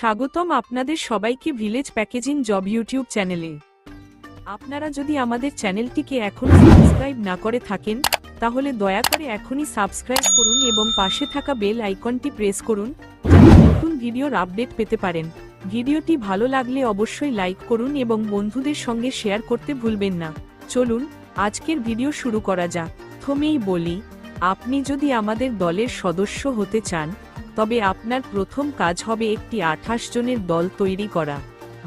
স্বাগতম আপনাদের সবাইকে ভিলেজ প্যাকেজিং জব ইউটিউব চ্যানেলে আপনারা যদি আমাদের চ্যানেলটিকে এখনও সাবস্ক্রাইব না করে থাকেন, তাহলে দয়া করে এখনই সাবস্ক্রাইব করুন এবং পাশে থাকা বেল আইকনটি প্রেস করুন নতুন ভিডিওর আপডেট পেতে পারেন। ভিডিওটি ভালো লাগলে অবশ্যই লাইক করুন এবং বন্ধুদের সঙ্গে শেয়ার করতে ভুলবেন না। চলুন, আজকের ভিডিও শুরু করা যাক। প্রথমেই বলি, আপনি যদি আমাদের দলের সদস্য হতে চান তবে আপনার প্রথম কাজ হবে একটি আঠাশ জনের দল তৈরি করা।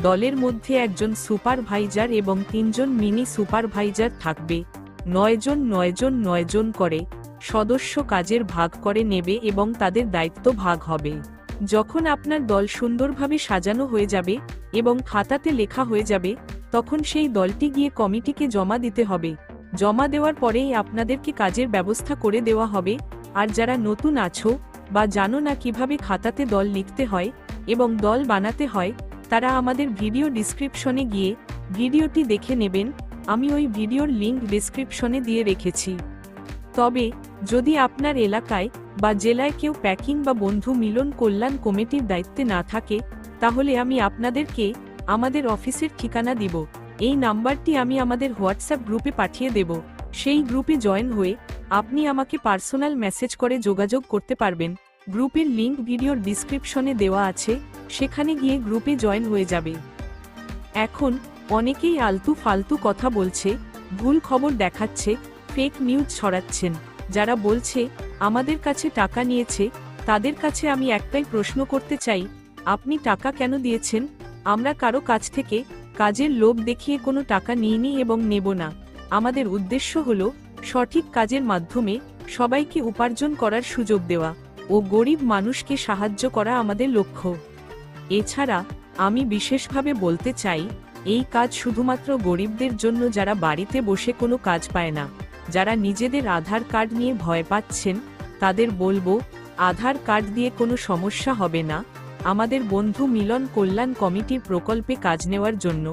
দলের মধ্যে একজন সুপারভাইজার এবং তিনজন মিনি সুপারভাইজার থাকবে। নয়জন নয়জন নয়জন করে সদস্য কাজের ভাগ করে নেবে এবং তাদের দায়িত্ব ভাগ হবে। যখন আপনার দল সুন্দরভাবে সাজানো হয়ে যাবে এবং খাতাতে লেখা হয়ে যাবে, তখন সেই দলটি গিয়ে কমিটিকে জমা দিতে হবে। জমা দেওয়ার পরেই আপনাদেরকে কাজের ব্যবস্থা করে দেওয়া হবে। আর যারা নতুন আছো বা জানো না কীভাবে খাতাতে দল লিখতে হয় এবং দল বানাতে হয়, তারা আমাদের ভিডিও ডিসক্রিপশনে গিয়ে ভিডিওটি দেখে নেবেন, আমি ওই ভিডিওর লিঙ্ক ডিসক্রিপশনে দিয়ে রেখেছি। তবে, যদি আপনার এলাকায় বা জেলায় কেউ প্যাকিং বা বন্ধু মিলন কল্যাণ কমিটির দায়িত্বে না থাকে, তাহলে আমি আপনাদেরকে আমাদের অফিসের ঠিকানা দিব। এই নাম্বারটি আমি আমাদের হোয়াটসঅ্যাপ গ্রুপে পাঠিয়ে দেব। সেই গ্রুপে জয়েন হয়ে আপনি আমাকে পার্সোনাল মেসেজ করে যোগাযোগ করতে পারবেন। গ্রুপের লিঙ্ক ভিডিওর ডিসক্রিপশনে দেওয়া আছে, সেখানে গিয়ে গ্রুপে জয়েন হয়ে যাবে। এখন, অনেকেই আলতু ফালতু কথা বলছে, ভুল খবর দেখাচ্ছে ফেক নিউজ ছড়াচ্ছেন, যারা বলছে, আমাদের কাছে টাকা নিয়েছে, তাদের কাছে আমি একটাই প্রশ্ন করতে চাই, আপনি টাকা কেন দিয়েছেন? আমরা কারও কাছ থেকে কাজের লোভ দেখিয়ে কোনো টাকা নিইনি এবং নেব না। আমাদের উদ্দেশ্য হল, সঠিক কাজের মাধ্যমে সবাইকে উপার্জন করার সুযোগ দেওয়া। ও গরিব মানুষকে সাহায্য করা আমাদের লক্ষ্য। এছাড়া, আমি বিশেষভাবে বলতে চাই, এই কাজ শুধুমাত্র গরিবদের জন্য যারা বাড়িতে বসে কোনো কাজ পায় না, যারা নিজেদের আধার কার্ড নিয়ে ভয় পাচ্ছেন, তাদের বলব, আধার কার্ড দিয়ে কোনো সমস্যা হবে না, আমাদের বন্ধু মিলন কল্যাণ কমিটির প্রকল্পে কাজ নেওয়ার জন্য।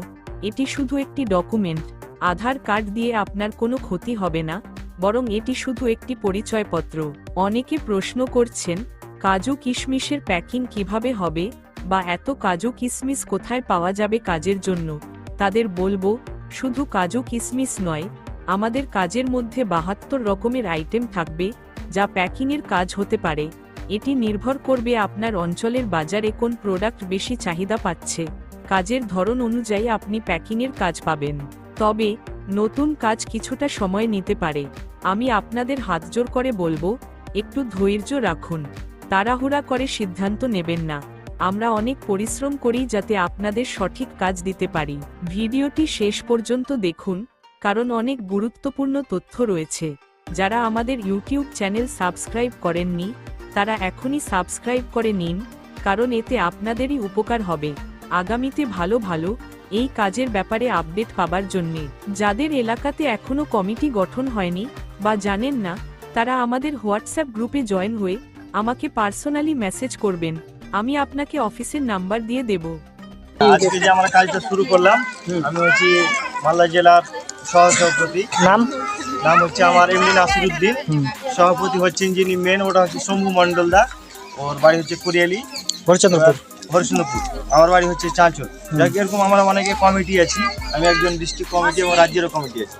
এটি শুধু একটি ডকুমেন্ট, আধার কার্ড দিয়ে আপনার কোনো ক্ষতি হবে না বরং এটি শুধু একটি পরিচয়পত্র। অনেকে প্রশ্ন করছেন, কাজু কিশমিশের প্যাকিং কীভাবে হবে, বা এত কাজু কিশমিশ কোথায় পাওয়া যাবে কাজের জন্য। তাদের বলব, শুধু কাজু কিশমিশ নয়, আমাদের কাজের মধ্যে বাহাত্তর রকমের আইটেম থাকবে, যা প্যাকিংয়ের কাজ হতে পারে। এটি নির্ভর করবে আপনার অঞ্চলের বাজারে কোন প্রোডাক্ট বেশি চাহিদা পাচ্ছে। কাজের ধরন অনুযায়ী আপনি প্যাকিংয়ের কাজ পাবেন। তবে, নতুন কাজ কিছুটা সময় নিতে পারে। আমি আপনাদের হাতজোর করে বলব, একটু ধৈর্য রাখুন। তাড়াহুড়া করে সিদ্ধান্ত নেবেন না। আমরা অনেক পরিশ্রম করি যাতে আপনাদের সঠিক কাজ দিতে পারি। ভিডিওটি শেষ পর্যন্ত দেখুন, কারণ অনেক গুরুত্বপূর্ণ তথ্য রয়েছে। যারা আমাদের ইউটিউব চ্যানেল সাবস্ক্রাইব করেননি, তারা এখনই সাবস্ক্রাইব করে নিন, কারণ এতে আপনাদেরই উপকার হবে। আগামীতে ভালো ভালো, এই কাজের ব্যাপারে আপডেট পাবার জন্যে। যাদের এলাকাতে এখনও কমিটি গঠন হয়নি বা জানেন না তারা আমাদের হোয়াটসঅ্যাপ গ্রুপে জয়েন হয়ে আমাকে পার্সোনালি মেসেজ করবেন আমি আপনাকে অফিসের নাম্বার দিয়ে দেব। আজকে যে আমরা কাজটা শুরু করলাম আমি হচ্ছি মালদা জেলার সহ সভাপতি নাম? নাম হচ্ছে আমার এমনি নাসিরুদ্দিন। সভাপতি হচ্ছেন যিনি মেন ওটা হচ্ছে শম্ভু মন্ডল দা। ওর বাড়ি হচ্ছে কুরিয়ালি হরিচন্দ্রপুর হরিশ্চন্দ্রপুর। আমার বাড়ি হচ্ছে চাঁচল। যাকে এরকম আমরা অনেকে কমিটি আছি। আমি একজন ডিস্ট্রিক্ট কমিটি এবং রাজ্যেরও কমিটি আছি।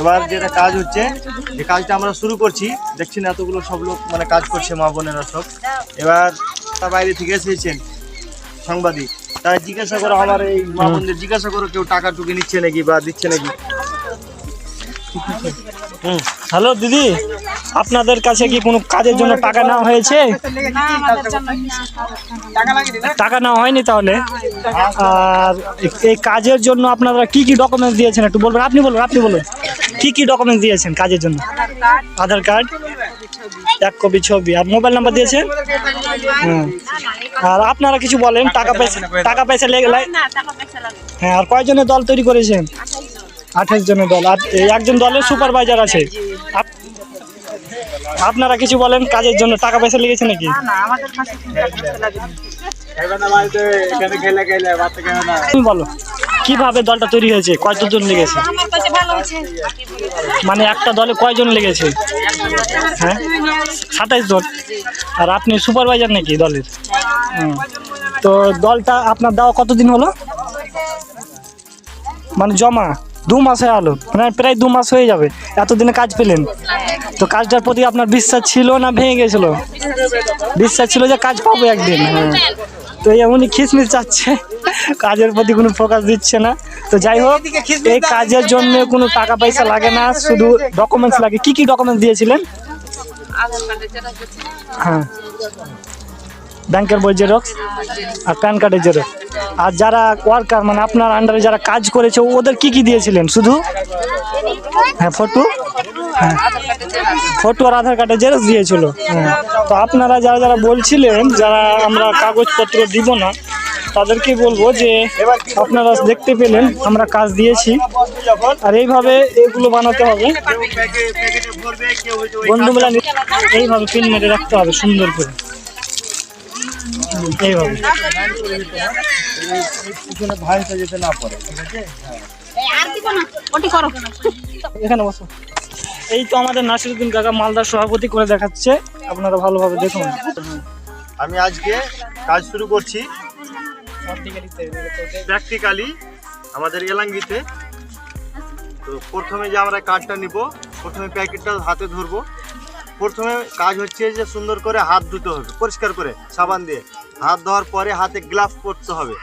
এবার যেটা কাজ হচ্ছে, যে কাজটা আমরা শুরু করছি, দেখছেন এতগুলো সব লোক মানে কাজ করছে, মা বোনেরা সব। এবার তার বাইরে থেকে এসেছেন, সাংবাদিক। তারা জিজ্ঞাসা করো, আমার এই মা বোনদের জিজ্ঞাসা করো, কেউ টাকা টুকে নিচ্ছে নাকি বা দিচ্ছে নাকি? হ্যালো দিদি আপনাদের কাছে কি কোনো কাজের জন্য টাকা নেওয়া হয়েছে? টাকা নেওয়া হয়নি তাহলে? আর এই কাজের জন্য আপনারা কি কি ডকুমেন্টস দিয়েছেন একটু বলবেন? আপনি বলুন আপনি বলুন। কি কি ডকুমেন্টস দিয়েছেন কাজের জন্য? আধার কার্ড এক কপি ছবি। আর মোবাইল নাম্বার দিয়েছেন? হুম। আর আপনারা কিছু বলেন টাকা পয়সা টাকা পয়সা লেগে হ্যাঁ আর কয়জনের দল তৈরি করেছেন? আঠাশ জনের দল। আর এই একজন দলের সুপারভাইজার আছে। আপ- আপনারা কিছু বলেন কাজের জন্য টাকা পয়সা লেগেছে নাকি? তুমি বলো কীভাবে দলটা তৈরি হয়েছে? কতজন লেগেছে? মানে একটা দলে কয়জন লেগেছে? হ্যাঁ? সাতাইশ জন। আর আপনি সুপারভাইজার নাকি দলের। তো দলটা আপনার দেওয়া কতদিন হলো? মানে জমা? দু মাস হয়ে আলো। মানে প্রায় দু মাস হয়ে যাবে। এতদিনে কাজ পেলেন। তো কাজটার প্রতি আপনার বিশ্বাস ছিল না ভেঙে গেছিল? বিশ্বাস ছিল যে কাজ পাবো একদিন হ্যাঁ। তো এই উনি খিসমিস চাচ্ছে। কাজের প্রতি কোনো ফোকাস দিচ্ছে না। তো যাই হোক এই কাজের জন্য কোনো টাকা পয়সা লাগে না শুধু ডকুমেন্টস লাগে। কি কি ডকুমেন্টস দিয়েছিলেন? হ্যাঁ। ব্যাংকের বই জেরক্স আর প্যান কার্ডের জেরক্স। আর যারা ওয়ার্কার মানে আপনার আন্ডারে যারা কাজ করেছে ওদের কি কি দিয়েছিলেন? শুধু? হ্যাঁ ফটো হ্যাঁ। ফটো আর আধার কার্ডের জেরক্স দিয়েছিল। হ্যাঁ। তো আপনারা যারা যারা বলছিলেন যারা আমরা কাগজপত্র দিব না তাদেরকে বলব যে আপনারা দেখতে পেলেন আমরা কাজ দিয়েছি। আর এইভাবে এগুলো বানাতে হবে। কেউ প্যাকে- প্যাকেটে ভরবে, কেউ হয়তো ওই বন্ধু কাজটা মিলা এইভাবে পিন মেরে রাখতে হবে সুন্দর করে। এই তো আমাদের নাসিরুদ্দিন কাকা মালদার সভাপতি করে দেখাচ্ছে। আপনারা ভালোভাবে দেখুন। আমি আজকে কাজ শুরু করছি। প্র্যাকটিক্যালি আমাদের এলাঙ্গিতে। তো প্রথমে যে আমরা কার্ডটা নিব, প্রথমে প্যাকেটটা হাতে ধরবো। প্রথমে কাজ হচ্ছে যে সুন্দর করে হাত ধুতে হবে, পরিষ্কার করে, সাবান দিয়ে। হাত ধোয়ার পরে হাতে গ্লাভস পরতে হবে।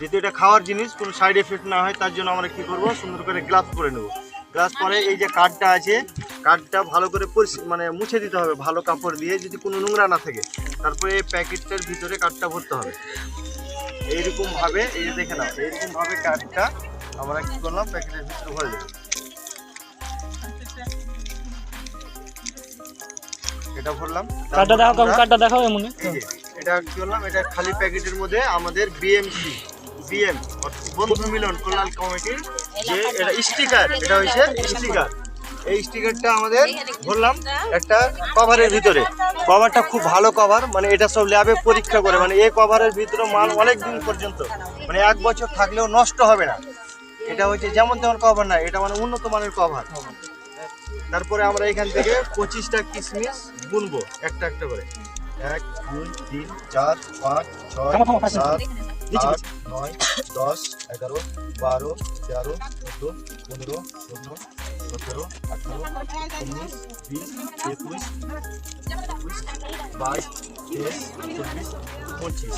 যদি এটা খাওয়ার জিনিস কোনো সাইড এফেক্ট না হয় তার জন্য আমরা কি করব? সুন্দর করে গ্লাভস পরে নেব। গ্লাভস পরে এই যে কার্ডটা আছে কার্ডটা ভালো করে মানে মুছে দিতে হবে ভালো কাপড় দিয়ে যদি কোনো নোংরা না থাকে। তারপরে এই প্যাকেটটার ভিতরে কার্ডটা ভরতে হবে। এইরকম ভাবে এই যে দেখে নাও এইরকম ভাবে কার্ডটা আমরা কি করলাম প্যাকেটের ভিতরে ভরে দেবো। এটা ভরলাম। দেখাও কাকু কার্ডটা দেখাও এমনি। এটা কি করলাম এটা খালি প্যাকেটের মধ্যে আমাদের বিএমসি বিএম বন্ধু মিলন কল্যাণ কমিটির যে এটা স্টিকার, এটা হচ্ছে স্টিকার। এই স্টিকারটা আমাদের বললাম, একটা কভারের ভিতরে। কভারটা খুব ভালো কভার মানে এটা সব ল্যাবে পরীক্ষা করে। মানে এই কভারের ভিতরে মাল অনেক দিন পর্যন্ত। মানে এক বছর থাকলেও নষ্ট হবে না। এটা হচ্ছে যেমন তেমন কভার না, এটা মানে উন্নত মানের কভার তারপরে আমরা এখান থেকে পঁচিশটা কিশমিশ বুনবো, একটা একটা করে। এক দুই তিন চার পাঁচ ছয়। সাত আট নয় দশ এগারো বারো তেরো চোদ্দ পনেরো ষোলো সতেরো আঠারো উনিশ বিশ একুশ বাইশ তেইশ চব্বিশ পঁচিশ।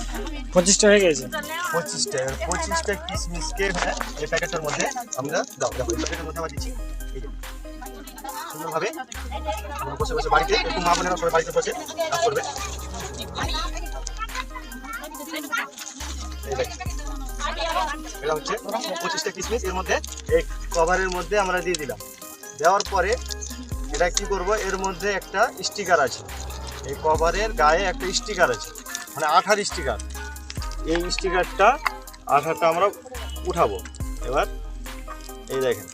পঁচিশটা হয়ে গেছে। পঁচিশটা পঁচিশটা কিশমিশকে হ্যাঁ এই প্যাকেটের মধ্যে আমরা দাও দেখো এই প্যাকেটের মধ্যে আমরা দিচ্ছি। সুন্দরভাবে বসে বসে বাড়িতে একটু মা বোনেরা সবাই বাড়িতে বসে কাজ করবে। এটা হচ্ছে পঁচিশটা কিশমিশ এর মধ্যে এই কভারের মধ্যে আমরা দিয়ে দিলাম। দেওয়ার পরে এটা কি করব, এর মধ্যে একটা স্টিকার আছে। এই কভারের গায়ে একটা স্টিকার আছে মানে আঠার স্টিকার। এই স্টিকারটা আঠাটা আমরা উঠাবো। এবার এই দেখেন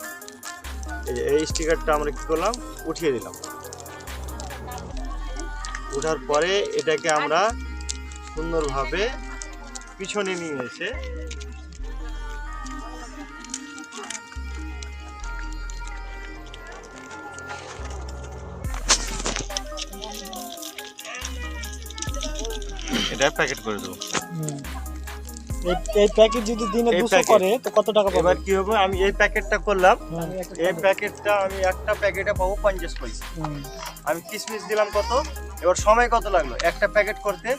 এই এই স্টিকারটা আমরা কী করলাম? উঠিয়ে দিলাম। ওঠার পরে এটাকে আমরা সুন্দরভাবে পিছনে নিয়ে এসে এটা প্যাকেট করে দেবো। এই প্যাকেট যদি দিনে এই দুশো প্যাকেট। করে তো কত টাকা পাবে? এবার কি হবে? আমি এই প্যাকেটটা করলাম। এই প্যাকেটটা আমি একটা প্যাকেটে পাবো পঞ্চাশ পয়সা। আমি কিসমিস দিলাম কত? এবার সময় কত লাগল? একটা প্যাকেট করতে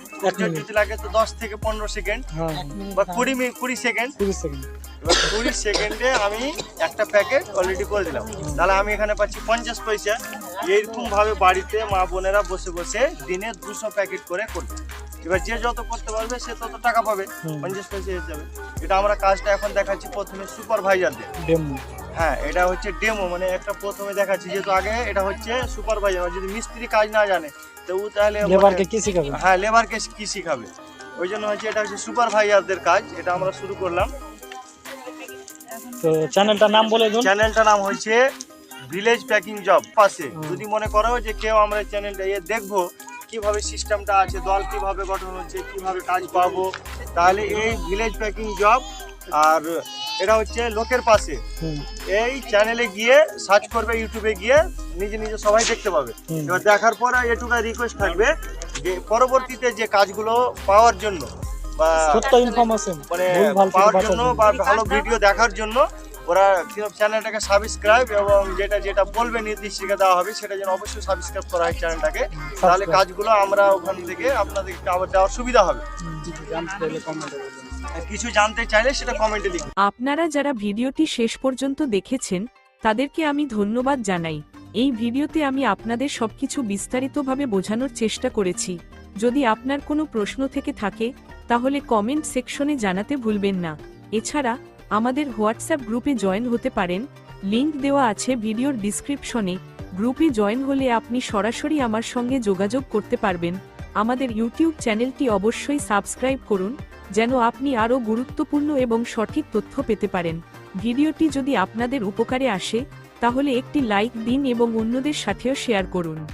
যদি লাগে তো দশ থেকে পনেরো সেকেন্ড হ্যাঁ। বা কুড়ি মিনিট কুড়ি সেকেন্ড তিরিশ সেকেন্ড এবার কুড়ি সেকেন্ডে আমি একটা প্যাকেট অলরেডি করে দিলাম। তাহলে আমি এখানে পাচ্ছি পঞ্চাশ পয়সা। এইরকম ভাবে বাড়িতে মা বোনেরা বসে বসে দিনে দুশো প্যাকেট করে করবে। এবার যে যত করতে পারবে সে তত টাকা পাবে। পঞ্চাশ পয়সা হয়ে যাবে এটা আমরা কাজটা এখন দেখাচ্ছি প্রথমে সুপারভাইজারদের ডেমো হ্যাঁ এটা হচ্ছে ডেমো মানে একটা প্রথমে দেখাচ্ছি যেহেতু আগে এটা হচ্ছে সুপারভাইজার যদি মিস্ত্রি কাজ না জানে তো ও তাহলে লেবারকে কি শিখাবে? হ্যাঁ লেবারকে কি শিখাবে? ওই জন্য হচ্ছে এটা হচ্ছে সুপারভাইজারদের কাজ এটা আমরা শুরু করলাম। তো চ্যানেলটার নাম বলে দিন। চ্যানেলটার নাম হচ্ছে ভিলেজ প্যাকিং জব পাশে। যদি মনে করো যে কেউ আমরা চ্যানেলটা এ দেখব কীভাবে সিস্টেমটা আছে দল কীভাবে গঠন হচ্ছে কীভাবে কাজ পাবো তাহলে এই ভিলেজ প্যাকিং জব আর এটা হচ্ছে লোকের পাশে এই চ্যানেলে গিয়ে সার্চ করবে ইউটিউবে গিয়ে নিজে নিজে সবাই দেখতে পাবে। এবার দেখার পরে এটুকু রিকোয়েস্ট থাকবে যে পরবর্তীতে যে কাজগুলো পাওয়ার জন্য বা সত্য ইনফরমেশন মানে পাওয়ার জন্য। বা ভালো ভিডিও দেখার জন্য ওরা চ্যানেলটাকে সাবস্ক্রাইব এবং যেটা যেটা বলবে নির্দেশিকা দেওয়া হবে সেটা যেন অবশ্যই সাবস্ক্রাইব করা হয় চ্যানেলটাকে তাহলে কাজগুলো আমরা ওখান থেকে আপনাদেরকে আবার দেওয়ার সুবিধা হবে। কিছু জানতে চাইলে সেটা কমেন্টে লিখুন। আপনারা যারা ভিডিওটি শেষ পর্যন্ত দেখেছেন তাদেরকে আমি ধন্যবাদ জানাই। এই ভিডিওতে আমি আপনাদের সবকিছু বিস্তারিতভাবে বোঝানোর চেষ্টা করেছি। যদি আপনার কোনো প্রশ্ন থেকে থাকে তাহলে কমেন্ট সেকশনে জানাতে ভুলবেন না। এছাড়া আমাদের হোয়াটসঅ্যাপ গ্রুপে জয়েন হতে পারেন। লিংক দেওয়া আছে ভিডিওর ডিসক্রিপশনে। গ্রুপে জয়েন হলে আপনি সরাসরি আমার সঙ্গে যোগাযোগ করতে পারবেন। আমাদের ইউটিউব চ্যানেলটি অবশ্যই সাবস্ক্রাইব করুন, যেন আপনি আরও গুরুত্বপূর্ণ এবং সঠিক তথ্য পেতে পারেন। ভিডিওটি যদি আপনাদের উপকারে আসে, তাহলে একটি লাইক দিন এবং অন্যদের সাথেও শেয়ার করুন।